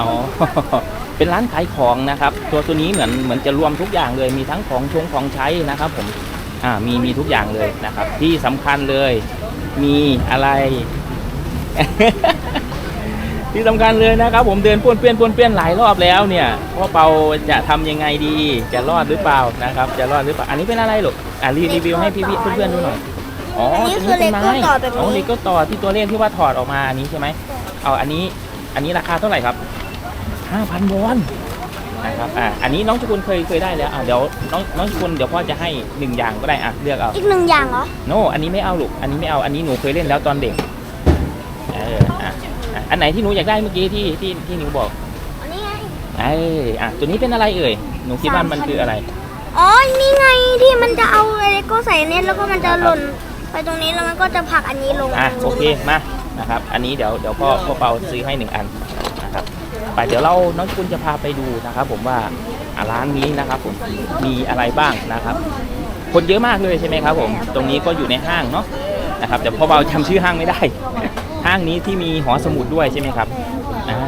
อ๋อ เป็นร้านขายของนะครับ ตัวตัวนี้เหมือนเหมือนจะรวมทุกอย่างเลย มีทั้งของชงของใช้นะครับ ผม อ่า มีมีทุกอย่างเลยนะครับ ที่สำคัญเลย มีอะไร ที่สำคัญเลยนะครับ ผมเดินป้วนเปี้ยนป้วนเปี้ยนหลายรอบแล้วเนี่ยพ่อเปาจะทำยังไงดี จะรอดหรือเปล่านะครับ จะรอดหรือเปล่า อันนี้เป็นอะไรลูกอ่ารีรีวิวให้พี่พี่เพื่อนๆดูหน่อยอ๋ออันนี้ตัวคือเป็นไม้ Lego ต่อแบบนี้อ๋อเลโก้ต่อที่ตัวเลขที่ว่าถอดออกมาอันนี้ใช่ไหมเอาอันนี้ อันนี้ราคาเท่าไหร่ครับ 5,000วอนนะครับอ่าอันนี้น้องชุกุลเคยเคยได้แล้วอ่าเดี๋ยวน้องน้องชุกุลเดี๋ยวพ่อจะให้หนึ่งอย่างก็ได้อะเลือกเอาอีกหนึ่งอย่างเหรอ โนอันนี้ไม่เอาลูกอันนี้ไม่เอาอันนี้หนูเคยเล่นแล้วตอนเด็กเอออะอะอันไหนที่หนูอยากได้เมื่อกี้ที่ที่ที่หนูบอกอันนี้ไงเอออะตัวนี้เป็นอะไรเอ่ยหนูคิดว่ามันคืออะไรอ๋อ นี่ไงที่มันจะเอาเลโก้ใส่เน็ตแล้วก็มันจะหล่นไปตรงนี้แล้วมันก็จะผลักอันนี้ลงอะโอเคมานะครับ อันนี้เดี๋ยวเดี๋ยวพ่อพ่อเปาซื้อให้หนึ่งอันนะครับ ไปเดี๋ยวเราน้องคุณจะพาไปดูนะครับ ผมว่าอะร้านนี้นะครับ ผมมีอะไรบ้างนะครับ คนเยอะมากเลยใช่ไหมครับ ผม ตรงนี้ก็อยู่ในห้างเนาะนะครับแต่พ่อเบาจำชื่อห้างไม่ได้ ห้างนี้ที่มีหอสมุดด้วยใช่ไหมครับอ่า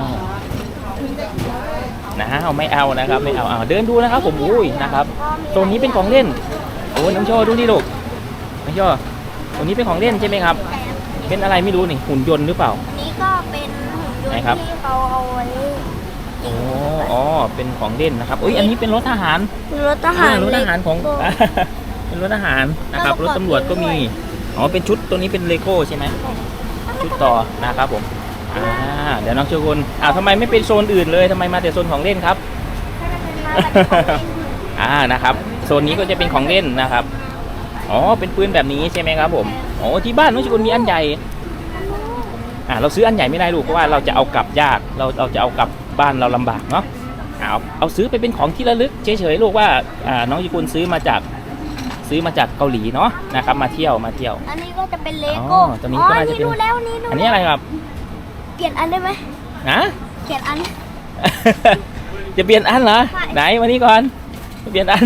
นะเอาไม่เอานะครับไม่เอาเอาเดินดูนะครับ ผมอุ้ยนะครับตรงนี้เป็นของเล่นโอ้น้องโชว์ดูนี่ลูกน้องโชว์ตรงนี้เป็นของเล่นใช่ไหมครับ เป็นอะไรไม่รู้นี่หุ่นยนต์หรือเปล่าอันนี้ก็เป็นหุ่นยนไหนต์ครับที่เขาเอาไว้ โอ้อ๋อเป็นของเล่นนะครับอุ้ยอันนี้เป็นรถทหารรถทหารอ่รถทหารของเลโก้เป็นรถทหารนะครับรแล้วถก็ตำรวจก็มีด้วยอ๋อเป็นชุดตัวนี้เป็นเลโก้ใช่ไหมชุดต่อนะครับผมอ่าเดี๋ยวน้องเชอกุลอ้าวทำไมไม่เป็นโซนอื่นเลยทำไมมาแต่โซนของเล่นครับอ่านะครับโซนนี้ก็จะเป็นของเล่นนะครับอ๋อเป็นปืนแบบนี้ใช่ไหมครับผมอ๋อที่บ้านน้องเชอกุลมีอันใหญ่อ่าเราซื้ออันใหญ่ไม่ได้ลูกเพราะว่าเราจะเอากลับยากเราเราจะเอากลับ บ้านเราลำบากเนาะเอาเอาซื้อไปเป็นของที่ระลึกเฉยๆลูกว่าอ่าน้องเชอกุลซื้อมาจากซื้อมาจากเกาหลีเนาะนะครับ มาเที่ยวมาเที่ยว อันนี้ก็จะเป็นเลอ๋โก้อตัวนี้ก็น่าจะเป็นดูแล้วนี่ดูอันนี้อะไรครับเปลี่ยนอันได้ไหมนะเปลี่ยนอัน จะเปลี่ยนอันเหรอใช่ไหนมานี่ก่อนจะเปลี่ยนอัน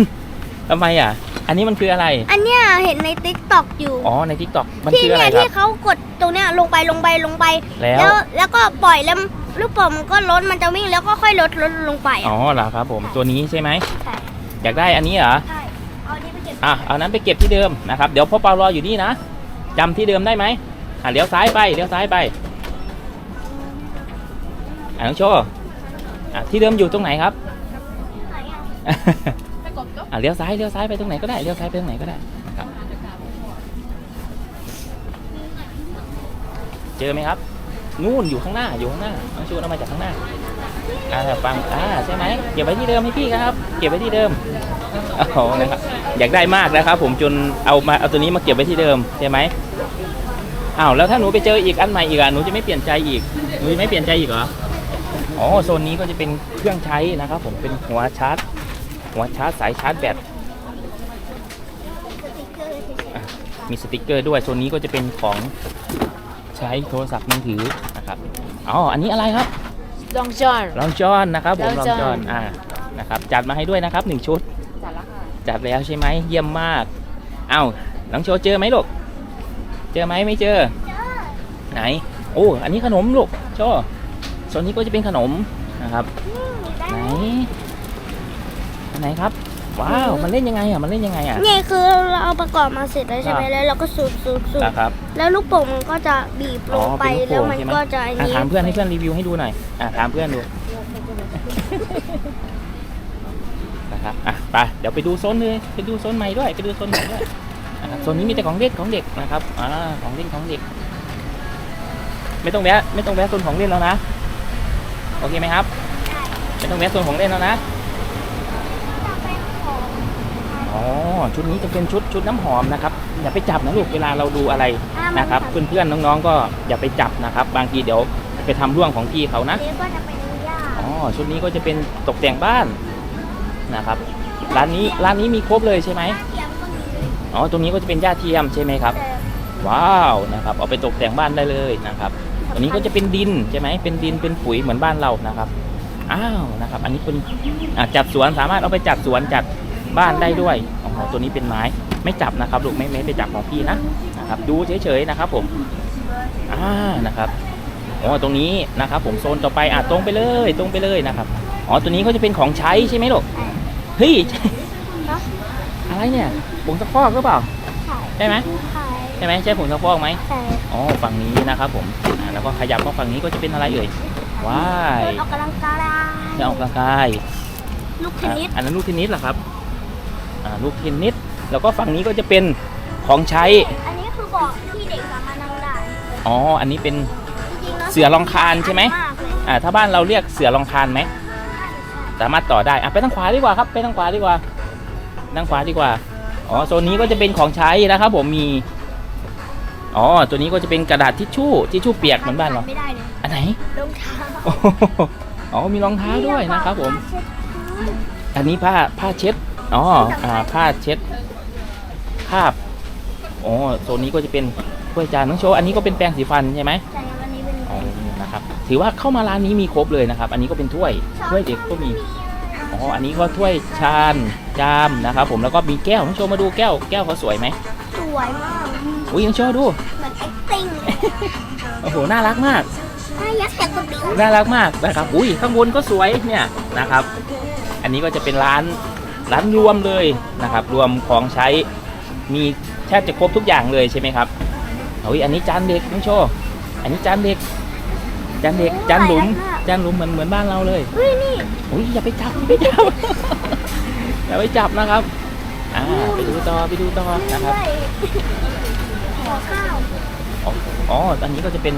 ทำไมอะ อันนี้มันคืออะไร อันเนี้ยเห็นในติ๊กต็อกอยู่ อ๋อ ในทิกตอกมันที่คืออะเนี่ไรยครัที่บเขากดตรงเนี้ยลงไปลงไปลงไป แล้ว แล้วแล้วก็ปล่อยแล้ว ลูกโป่งมันก็ลดมันจะวิ่งแล้วก็ค่อยลดลดลงไปอ๋อเหรอครับผมตัวนี้ใช่ไหมใช่อยากได้อันนี้เหรอใช่เอาอันนี้ไปเก็บอะเอานั้นไปเก็บที่เดิมนะครับเดี๋ยวพ่อเปารออยู่นี่นะจำที่เดิมได้ไหมอะเลี้ยวซ้ายไปเลี้ยวซ้ายไปอะน้องโชว์อะที่เดิมอยู่ตรงไหนครับไหนอะอะเลี้ยวซ้ายเลี้ยวซ้ายไปตรงไหนก็ได้เลี้ยวซ้ายไปตรงไหนก็ได้นะครับเจอไหมครับ นู่นอยู่ข้างหน้าอยู่ข้างหน้าน้องชูเอามาจากข้างหน้าอ่าฟังอ่าใช่ไหมเก็บไว้ที่เดิมให้พี่ครับ เก็บไว้ที่เดิมโอ้โหนะครับอยากได้มากนะครับ ผมจนเอามาเอาตัวนี้มาเก็บไว้ที่เดิมใช่ไหมอ้าวแล้วถ้าหนูไปเจออีกอันใหม่อีกอะหนูจะไม่เปลี่ยนใจอีกหนูจะไม่เปลี่ยนใจอีกเหรออ๋อโซนนี้ก็จะเป็นเครื่องใช้นะครับ ผมเป็นหัวชาร์จ หัวชาร์จสายชาร์จแบตมีสติกเกอร์ด้วยโซนนี้ก็จะเป็นของ ใช้โทรศัพท์มือถือนะครับอ๋ออันนี้อะไรครับลองจอนลองจอนนะครับผมลลอองงจจออนนอ่านะครับจัดมาให้ด้วยนะครับหนึ่งชุด จัดละค่ะจัดแล้วใช่ไหมเยี่ยมมากเอ้าน้องโชว์เจอไหมลูกเจอไหมไม่เจอไหนโอ้อันนี้ขนมลูกโชว์โซนนี้ก็จะเป็นขนมนะครับๆไหนอันไหนครับ ว้าว มันเล่นยังไงอะ มันเล่นยังไงอะ นี่คือเราเอาประกอบมาเสร็จแล้วใช่ไหมครับแล้วเราก็สูบสูบสูบนะครับ แล้วลูกโป่งมันก็จะบีบลอ๋องไปเป็นลูกโป่งแล้วมันใช่ไหมก็จะอันอะนี้ถามเพื่อนให้เพื่อนรีวิวให้ดูหน่อย อะถามเพื่อนดู นะครับ อะไป เดี๋ยวไปดูโซนเลยไปดูโซนใหม่ด้วย ไปดูโซนใหม่ด้วยนะครับโซนนี้มีแต่ของเล่นของเด็กนะครับ อ่า ของเล่นของเด็ก ไม่ต้องแวะ ไม่ต้องแวะโซนของเล่นแล้วนะ โอเคไหมครับ ไม่ต้องแวะโซนของเล่นแล้วนะ อ๋อชุดนี้จะเป็นชุดชุดน้ำหอมนะครับอย่าไปจับนะลูกเวลาเราดูอะไรอ่ามันะครับ เพื่อนๆน้องๆก็อย่าไปจับนะครับ บางทีเดี๋ยวไปทำร่วงของพี่เขานะนี่ก็จะเป็นหญ้าอ๋อชุดนี้ก็จะเป็นตกแต่งบ้านนะครับ ร้านนี้ร้านนี้มีครบเลยใช่ไหมเทียมก็มีอ๋อตรงนี้ก็จะเป็นหญ้าเทียมใช่ไหมครับแต่ว้าวนะครับเอาไปตกแต่งบ้านได้เลยนะครับตัวนี้ก็จะเป็นดินใช่ไหมเป็นดินเป็นปุ๋ยเหมือนบ้านเรานะครับอ้าวนะครับ อันนี้เป็นอะจัดสวนสามารถเอาไปจัดสวนจัด บ้านได้ด้วยอ๋อตัวนี้เป็นไม้ไม่จับนะครับลูกไม่ไม่ไปจับของพี่นะนะครับ ดูเฉยๆนะครับ ผมอ่านะครับอ๋อตรงนี้นะครับ ผมโซนต่อไปอะตรงไปเลยตรงไปเลยนะครับอ๋อตัวนี้ก็จะเป็นของใช้ใช่ไหมลูกเฮ้ยเนาะอะไรเนี่ยผงซักฟอกหรือเปล่าใช่ใช่ไหมใช่ใช่ไหมใช่ผงซักฟอกไหมใช่อ๋อฝั่งนี้นะครับ ผมอ่าแล้วก็ขยับมาฝั่งนี้ก็จะเป็นอะไรเอ่ยว้ายเดินออกกำลังกายจะออกกำลังกายลูกเทนนิสอะอันนั้นลูกเทนนิสเหรอครับอ่า ลูกเทนนิสแล้วก็ฝั่งนี้ก็จะเป็นของใช้ อันนี้คือบอกที่เด็กสามารถนั่งได้อ๋อ อันนี้เป็นจริงๆแล้วเสือรองคานใช่ไหมมากเลยอ่าถ้าบ้านเราเรียกเสือรองคานไหม สามารถต่อได้อะไปทางขวาดีกว่าครับ ไปทางขวาดีกว่าทางขวาดีกว่า อ๋อ โซนนี้ก็จะเป็นของใช้นะครับผม มี อ๋อ ตัวนี้ก็จะเป็นกระดาษทิชชู่ ทิชชู่เปียกเหมือนบ้านเรา ไม่ได้เลยอันไหน รองเท้าโอ้โหอ๋อ มีรองเท้าด้วยนะครับผม เช็ดพื้นอันนี้ผ้าผ้าเช็ด อ๋ออ่าผ้าเช็ดคราบอ๋อโซนนี้ก็จะเป็นถ้วยจานน้องโชว์อันนี้ก็เป็นแปรงสีฟันใช่ไหมแต่วันนี้เป็นอ๋อนะครับถือว่าเข้ามาร้านนี้มีครบเลยนะครับ อันนี้ก็เป็นถ้วยถ้วยเด็กก็มีอ๋ออันนี้ก็ถ้วยชานจามนะครับ ผมแล้วก็มีแก้วน้องโชว์มาดูแก้วแก้วเขาสวยไหมสวยมากอุ้ยน้องโชว์ดูเหมือน acting เลยโอ้โหน่ารักมากน่ายักษ์แต่กระดิ่งน่ารักมากนะครับอุ้ยข้างบนก็สวยเนี่ยนะครับ อันนี้ก็จะเป็นร้าน ร้านรวมเลยนะครับ รวมของใช้มีแทบจะครบทุกอย่างเลยใช่ไหมครับอุ้ยอันนี้จานเด็กน้องโชว์อันนี้จานเด็ก จานเด็กจานหลุมจานหลุมเหมือนเหมือนบ้านเราเลยเฮ้ยนี่อุ้ยอย่าไปจับอย่าไปจับอย่าไปจับนะครับอ่าไปดูต่อไปดูต่อนะครับด้วยขอข้าวอ๋ออ๋ออันนี้ก็จะเป็น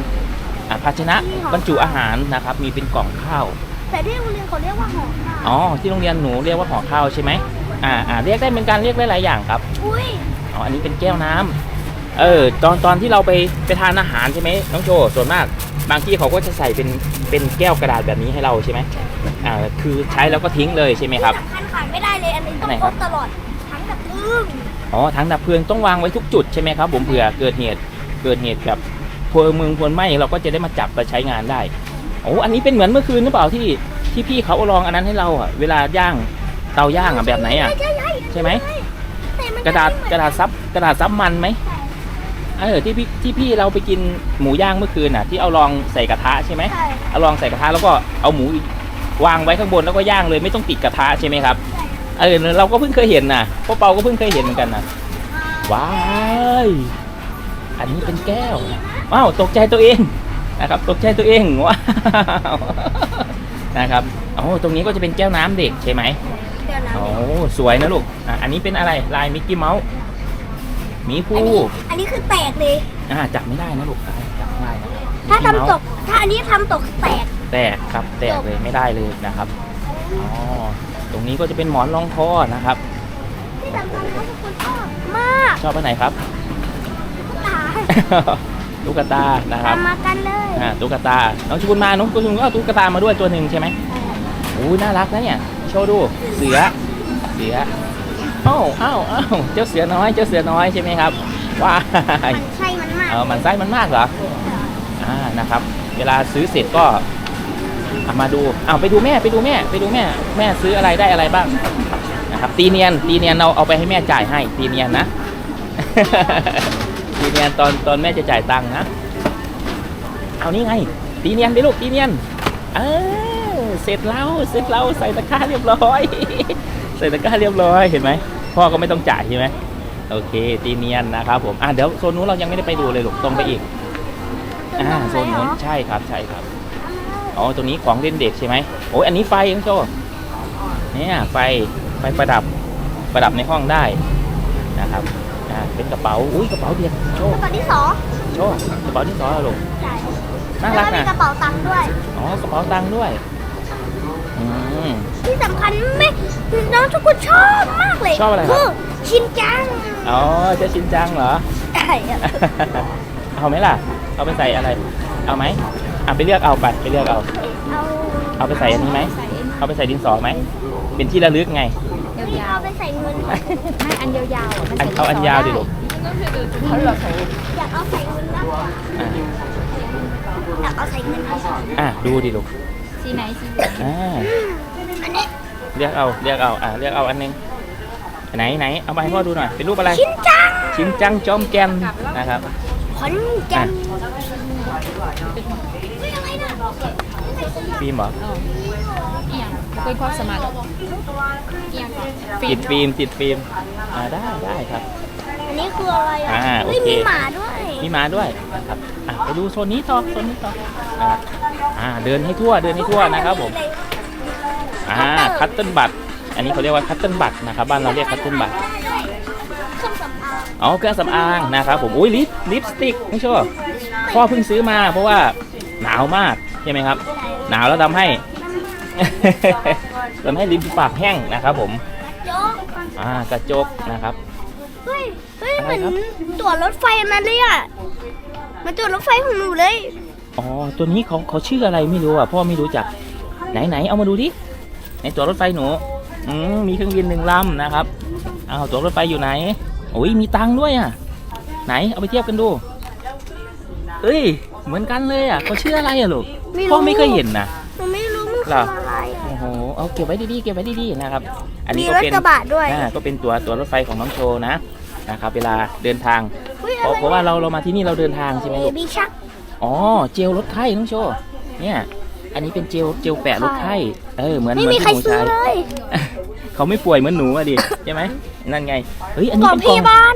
อ่าภาชนะบรรจุอาหารนะครับ มีเป็นกล่องข้าว แต่ที่โรงเรียนเขาเรียกว่าหอข้าวอ๋อที่โรงเรียนหนูเรียกว่าห่อข้าวใช่ไหมอ่าอ่าเรียกได้เป็นการเรียกได้หลายอย่างครับอุ้ยอ๋ออันนี้เป็นแก้วน้ำเออตอนตอนที่เราไปไปทานอาหารใช่ไหมน้องโจส่วนมาก บางที่เขาก็จะใส่เป็นเป็นแก้วกระดาษแบบนี้ให้เราใช่ไหมอ่าคือใช้แล้วก็ทิ้งเลยใช่ไหมครับที่สำคัญขาดไม่ได้เลยอันนี้ต้องอันไหนพครับกตลอดทั้งกับอึ้งอ๋อถังดับเพลิงต้องวางไว้ทุกจุดใช่ไหมครับผมเผื่อเกิดเหตุเกิดเหตุแบบพลเมืองพลไหม้เราก็จะได้มาจับมาใช้งานได้ โอ้อันนี้เป็นเหมือนเมื่อคืนหรือเปล่าที่ที่พี่เขาเอาลองอันนั้นให้เราอะ เวลาย่างเตาย่างอะแบบไหนอะ ใช่ใช่ใช่ไหมแต่มันกระดาษกระดาษซับกระดาษซับมันไหมเออที่พี่ที่พี่เราไปกินหมูย่างเมื่อคืนน่ะ ที่เอาลองใส่กระทะใช่ไหมใช่เอาลองใส่กระทะแล้วก็เอาหมูวางไว้ข้างบนแล้วก็ย่างเลยไม่ต้องติดกระทะใช่ไหมครับเออเราก็เพิ่งเคยเห็นน่ะพ่อเปาก็เพิ่งเคยเห็นเหมือนกันนะว้ายอันนี้เป็นแก้วว้าวตกใจตัวเอง นะครับตกใจตัวเองว้าวนะครับโอ้ตรงนี้ก็จะเป็นแก้วน้ำเด็กใช่ไหมเดี๋ยวนะโอ้สวยนะลูกอะอันนี้เป็นอะไรลายมิกกี้เมาส์หมีภูอันนี้อันนี้คือแตกเลยอ่าจับไม่ได้นะลูกอ่าจับไม่ได้นะถ้ามิกี้เมาส์ทำตก ถ้าอันนี้ทำตกแตกแตกครับแตกเลยไม่ได้เลยนะครับอ๋อตรงนี้ก็จะเป็นหมอนรองคอนะครับที่สำคัญก็คือคุณชอบมากชอบอันไหนครับตา ตุ๊กตานะครับทำมากันเลยอ่าตุ๊กตา น้องชุนมาน้องชุนก็เอาตุ๊กตามาด้วยตัวหนึ่งใช่ไหมโอ้ยน่ารักนะเนี่ยโชว์ดูเสือเสือเอ้าเอ้าเอ้าเจ้าเสือน้อยเจ้าเสือน้อยใช่ไหมครับว้ายมันใช่มันมากเออมันไส้มันมากเหรออ่านะครับ เวลาซื้อเสร็จก็เอามาดูเอาไปดูแม่ไปดูแม่ ไปดูแม่ แม่ซื้ออะไรได้อะไรบ้างนะครับตีเนียนตีเนียนเราเอาไปให้แม่จ่ายให้ตีเนียนนะ ตีเนียนตอนตอนแม่จะจ่ายตังค์นะ เอานี่ไง ตีเนียนไปลูกตีเนียน เออเสร็จแล้วเสร็จแล้วใส่ตะกร้าเรียบร้อย ใส่ตะกร้าเรียบร้อยเห็นไหมพ่อก็ไม่ต้องจ่ายใช่ไหมโอเค ตีเนียนนะครับผมอะเดี๋ยวโซนนู้นเรายังไม่ได้ไปดูเลยลูกตรงไปอีกอ่าโซนนู้นใช่ครับใช่ครับอ๋อตรงนี้ของเล่นเด็กใช่ไหมโอ้ยอันนี้ไฟน้องโจเนี่ยไฟไฟประดับประดับในห้องได้นะครับ เป็นกระเป๋า อุ้ยกระเป๋าเด็กโชกระเป๋าที่สองโชกระเป๋าที่สองเหรอลูกใช่น่าแล้วรักก็มีนะกระเป๋าตังค์ด้วย อ๋อกระเป๋าตังค์ด้วยอืม ที่สำคัญไม่น้องทุกคนชอบมากเลยชอบอะไรครับ คือชินจังอ๋อเจะชินจังเหรอ ใช่อะเอาไหมล่ะ เอาไปใส่อะไร เอาไหมอะไปเลือกเอาไปไปเลือกเอา เอาเอาไปใส่อันนี้ไหม เอาไปใส่ดินสอไหม เป็นที่ระลึกไง ไม่เอาไปใส่เงินไม่อันยาวๆอะมันอันใส่เอาอันยาวดิลูกเขาเหรอใส่อยากเอาใส่เงินมากกว่าอะอยากเอาใส่เงินมากกว่าอะดูดิลูกสีไหนสีเหลืองอ่าอันนี้เรียกเอาเรียกเอาอะเรียกเอาอันหนึงไหนไหนเอามาให้พ่อดูหน่อยเป็นรูปอะไร ชินจังชินจังจอมแกนนะครับขอนแก่นอ ฟิล์มเหรอเออเอียงเป็นความสามารถเอียงก่อฟิติล์ดมฟิล์มติดฟิล์มอ่าได้ได้ครับ อันนี้คืออะไรอะอ่าโอเฮ้ยเคมีหมาด้วยมีหมาด้วยนะครับอะไปดูโซนนี้ต่อโซนนี้ต่อนะครับอ่าเดินให้ทั่วเดินให้ทั่วนะครับผมอ่าคัตเติ้ลบัตอันนี้เขาเรียกว่าคัตเติ้ลบัตนะครับบ้านเราเรียกคัตเติ้ลบัตเครื่องสำอางอ๋อเครื่องสำอางนะครับผมอุ้ยลิปลิปสติกไม่ชอพ่อเพิ่งซื้อมาเพราะว่าหนาวมากใช่ไหมครับ หนาวแล้วทำให้ ทำให้ริมฝีปากแห้งนะครับ ผมโยกอ่ากระจกนะครับเฮ้ยเฮ้ยอะไรเหมือนครับตั๋วรถไฟอันนั้นเลยอะเหมันตั๋วรถไฟของหนูเลยอ๋อตัวนี้เขาเขาชื่ออะไรไม่รู้อะพ่อไม่รู้จักไหนไหนเอามาดูดิในตัวรถไฟหนูอืมมีเครื่องบินหนึ่งลำนะครับเอาตัวรถไฟอยู่ไหนโอ้ยมีตังค์ด้วยอะ ไหนเอาไปเทียบกันดูเอ้ยเหมือนกันเลยอะเขาชื่ออะไรอะลูก ไม่รู้พ่อไม่เคยเห็นนะ หนูไม่รู้มันเหรคือออะไรอะ โอ้โหเอาเก็บไว้ดีๆเก็บไว้ดีๆนะครับ อันมีนี้ก็รถเป็นกระบะด้วย อ่าก็เป็นตัวตัวรถไฟของน้องโชว์นะนะครับเวลาเดินทางฮ้ยเพราะเพราะว่าเราเรามาที่นี่เราเดินทางใช่ไหมเบลูก บี้ชัก อ๋อเจลลดไข้น้องโชว์เนี่ยอันนี้เป็นเจลเจลแปะลดไข้เออเหมือนไม่เหมือนมีที่ใครหนูซื้อใช้ เลย เขาไม่ป่วยเหมือนหนูอะดิ ใช่ไหมนั่นไงเฮ้ยอันกนี้ล่องเป็นกล่พี่องบ้าน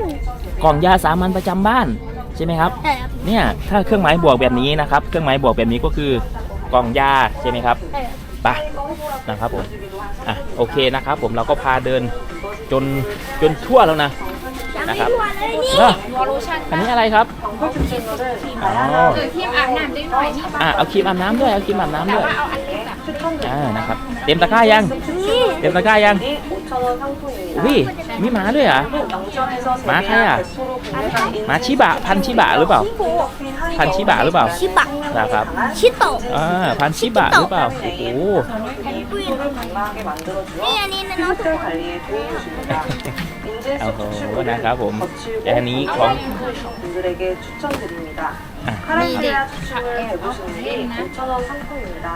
กล่องยาสามัญประจำบ้าน ใช่ไหมครับแต่เนี่ยถ้าเครื่องหมายบวกแบบนี้นะครับ เครื่องหมายบวกแบบนี้ก็คือกล่องยาใช่ไหมครับแต่ไปนะครับผมอะโอเคนะครับ ผมเราก็พาเดินจนจนทั่วแล้วนะ ยังนะไม่ครับทั่วเลยนี่เนอะวอลูชั่นอันนี้อะไรครับอ๋อเออเทียมอาบน้ำได้หน่อยนี่อะเอาครีมอาบน้ำด้วยเอาครีมอาบน้ำแต่ด้วยว่าเอาอันเล็กอะ อ่านะครับ เต็มตะกร้ายัง นี่ เต็มตะกร้ายัง อุ้ยมีหมาด้วยเหรอ่ะหมาใครอ่ะหมาชิบะพันธุ์ชิบะหรือเปล่า พันธุ์ชิบะหรือเปล่า ชิบะ นะครับ ชิโตะ อ่าพันธุ์ชิบะหรือเปล่าโอ้โห นี่อันนี้นะน้องถูก โอ้โหนะครับผมแต่อันนี้ของ 분들에게 추천드립니다. อ่ะ 카렌티아 추출을 해보시는 게 5,000원 상품입니다.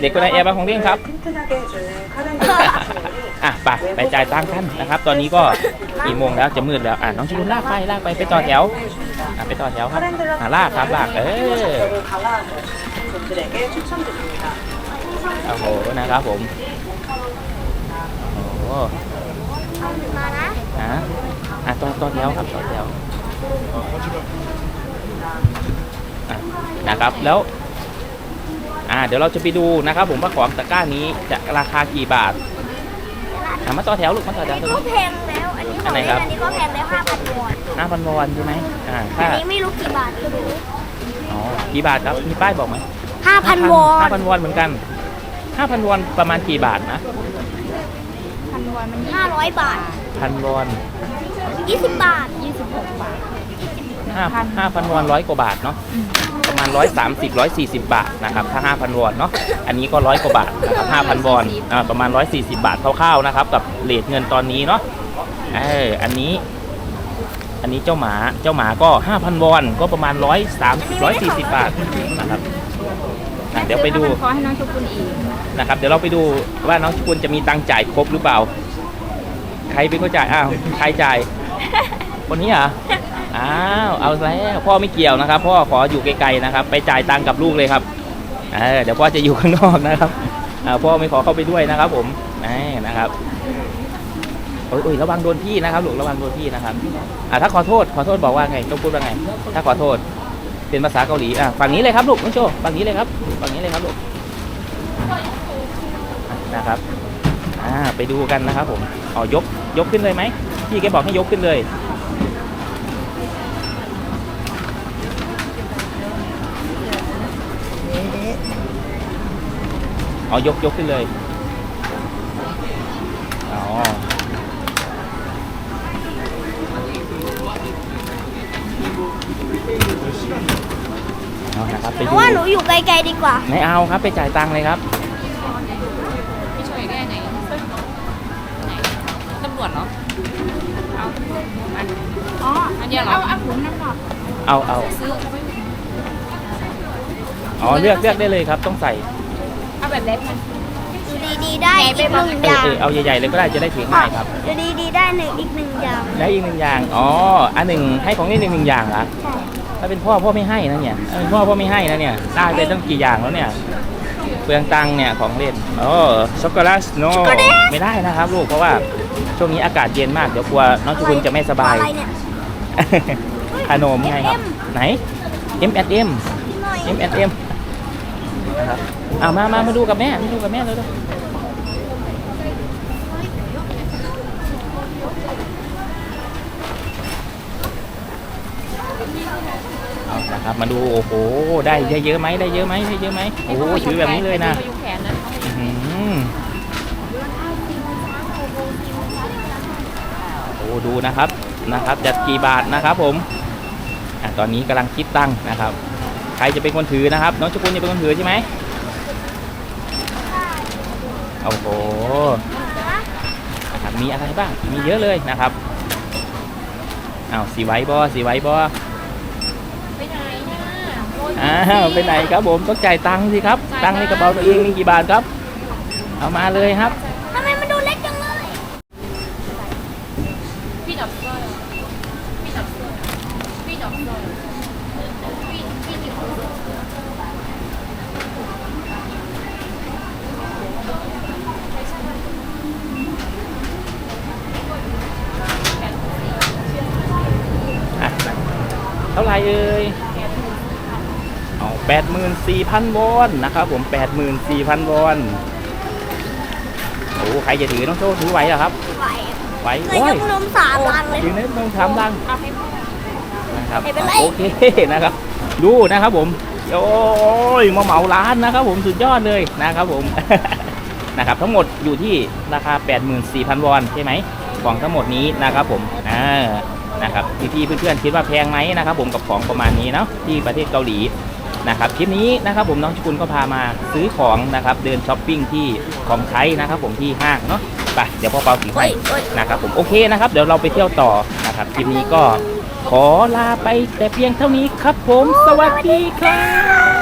เด็กคนไหนแอบมาของเล่งครับ อะไปไปจ่ายตังค์กันนะครับ ตอนนี้ก็กี่โมงแล้วจะมืดแล้วอะน้องชิลุนลากไปลากไปไปต่อแถวอะไปต่อแถวครับอะลากครับลากเออโอ้โหนะครับผมโอ้โหอะอะต่อต่อแถวครับต่อแถวนะครับแล้ว เดี๋ยวเราจะไปดูนะครับ ผมว่าของตะกร้านี้จะราคากี่บาทอะมาต่อแถวลูกมาต่อแถอัวนนี้ก็แพงแล้ว อันนี้ขอัอนงไหนเล่ครับนอันนี้ก็แพงแล้วห้าพันวอนห้าพันวอนใช่ไหมอ่าอัถ้านนี้ไม่รู้กี่บาทก็รู้อ๋อกี่บาทครับมีป้ายบอกไหมห้าพันวอห้านพันวอนเหมือนกันห้าพันวอนประมาณกี่บาทนะพันวันมันห้าร้อยบาทพันวอนยี่สิบบาทยี่สิบหกบาทห้าห้าพันวอนร้อยกว่าบาทเนาะประ มาณร้อยสามสิบร้อยสี่สิบบาทนะครับถ้าห้าพันวอนเนาะอันนี้ก็ร้อยกว่าบาทนะครับห้าพันวอนอ่าประมาณร้อยสี่สิบบาทคร่าวๆนะครับกับเลทเงินตอนนี้เนาะเอออันนี้ อันนี้เจ้าหมาเจ้าหมาก็ห้าพันวอนก็ประมาณร้อยสามสิบร้อยสี่สิบบาทนะครับอะเดี๋ยวไปดูขอให้น้องชุกุลอีกนะครับเดี๋ยวเราไปดูว่าน้องชุกุลจะมีตังค์จ่ายครบหรือเปล่า ใครเป็นคนจ่ายอ้าวใครจ่ายคนนี้เหรอ อ้าวเอาแล้วพ่อไม่เกี่ยวนะครับ พ่อขออยู่ไกลๆนะครับ ไปจ่ายตังค์กับลูกเลยครับเเดี๋ยวพ่อจะอยู่ข้างนอกนะครับพ่อไม่ขอเข้าไปด้วยนะครับ ผมนะครับโอ้ยระวังโดนพี่นะครับลูกระวังโดนพี่นะครับอ่าถ้าขอโทษขอโทษบอกว่าไงต้องพูดว่าไง ถ้าขอโทษ เป็นภาษาเกาหลีอะฝั่งนี้เลยครับลูกน้องโชฝั่งนี้เลยครับฝั่งนี้เลยครับลูกนะครับอ่าไปดูกันนะครับ ผมอ๋อยกยกขึ้นเลยไหมพี่แกบอกให้ยกขึ้นเลย อ๋อยกยกขึ้นเลยอ๋อเอานะครับไปเพดูราะว่าหนูอยู่ไกลๆดีกว่า ไม่เอาครับไปจ่ายตังค์เลยครับ พี่ช่วยได้ไหนตำรวจเหรอ เอาอันอ๋ออันเดียวเหรอ เอาเอาผมน้ำหนักเอาเอาซื้อ อ๋อเลือกเลือกได้เลยครับ ต้องใส่เอา แบบเล็กมันอยู่ดีๆได้อีกหนึ่งเอออย่างเออเอาใหญ่ๆเลยก็ได้จะได้ถือง่ายครับอยู่ดีๆได้หนึ่งอีกหนึ่งอย่างได้อีกหนึ่งอย่าง อ๋อ อันหนึ่งให้ของนี่หนึ่งหนึ่งอย่างเหรอใช่ถ้าเป็นพ่อพ่อไม่ให้นะเนี่ยถ้าเป็นพ่อพ่อไม่ให้นะเนี่ย ได้ไปตั้งกี่อย่างแล้วเนี่ย เปลืองตังค์เนี่ยของเล่นโอ้ช็อกโกแลตโนไม่ได้นะครับลูก เพราะว่าช่วงนี้อากาศเย็นมาก เดี๋ยวกลัวน้องชุกุลจะไม่สบาย อะไรเนี่ยขนมไงครับ ไหน M S M พี่หน่อย M S M นะครับเอามามามาดูกับแม่มาดูกับแม่เลยดูเอานะครับมาดูโอ้โหได้ได้เยอะไหมได้เยอะไหมได้เยอะไหมโอ้โหถือแบบนี้เลยนะให้ดูแขนนะอื้อหือโอ้ดูนะครับนะครับจัดกี่บาทนะครับผมอะตอนนี้กำลังคิดตังค์นะครับ ใครจะเป็นคนถือนะครับ น้องชกุลจะเป็นคนถือใช่ไหมโอ้โหนะครับมีอะไรบ้าง มีเยอะเลยนะครับอ้าวสีไว้บอสีไว้บอไปไหนเนี่ยโอ้ยอ้าวไปไหนครับผมต้องจ่ายตังค์สิครับ ตังค์ในกระเป๋าตัวเองมีกี่บาทครับ เอามาเลยครับทำไมมันดูเล็กจังเลยพี่ดับเซอร์พี่ดับเซอร์พี่ดับเซอร์พี่พี่ดับเซอร์ อะเท่า ไหร่เอ่ยเอาแปดหมื่นสี่พันวอนนะครับผมแปดหมื่นสี่พันวอนโอ้ใครจะถือน้องโชว์ถือไหวเหรอครับ ไหวไหวเคยโอ้ยยกนมสามลังเลยถือในต้องทำดังเอาให้พ่อนะครับไม่เป็นไรโอเคนะครับ ดูนะครับผมโอ้ยมาเหมาร้านนะครับ ผมสุดยอดเลยนะครับผม นะครับทั้งหมดอยู่ที่ราคา 84,000 วอนใช่ไหมของทั้งหมดนี้นะครับผมอ่า นะครับพี่ๆเพื่อนๆคิดว่าแพงไหมนะครับ ผมกับของประมาณนี้เนาะที่ประเทศเกาหลีนะครับคลิปนี้นะครับผมน้องชกุลก็พามาซื้อของนะครับเดินช้อปปิ้งที่ของใช้นะครับผมที่ห้างเนาะไปเดี๋ยวพ่อเปาถือโอ้ให้ยโอ้ยนะครับผมโอเคนะครับเดี๋ยวเราไปเที่ยวต่อนะครับคลิปนี้ก็ขอลาไปแต่เพียงเท่านี้ครับผมสวัสดีครับ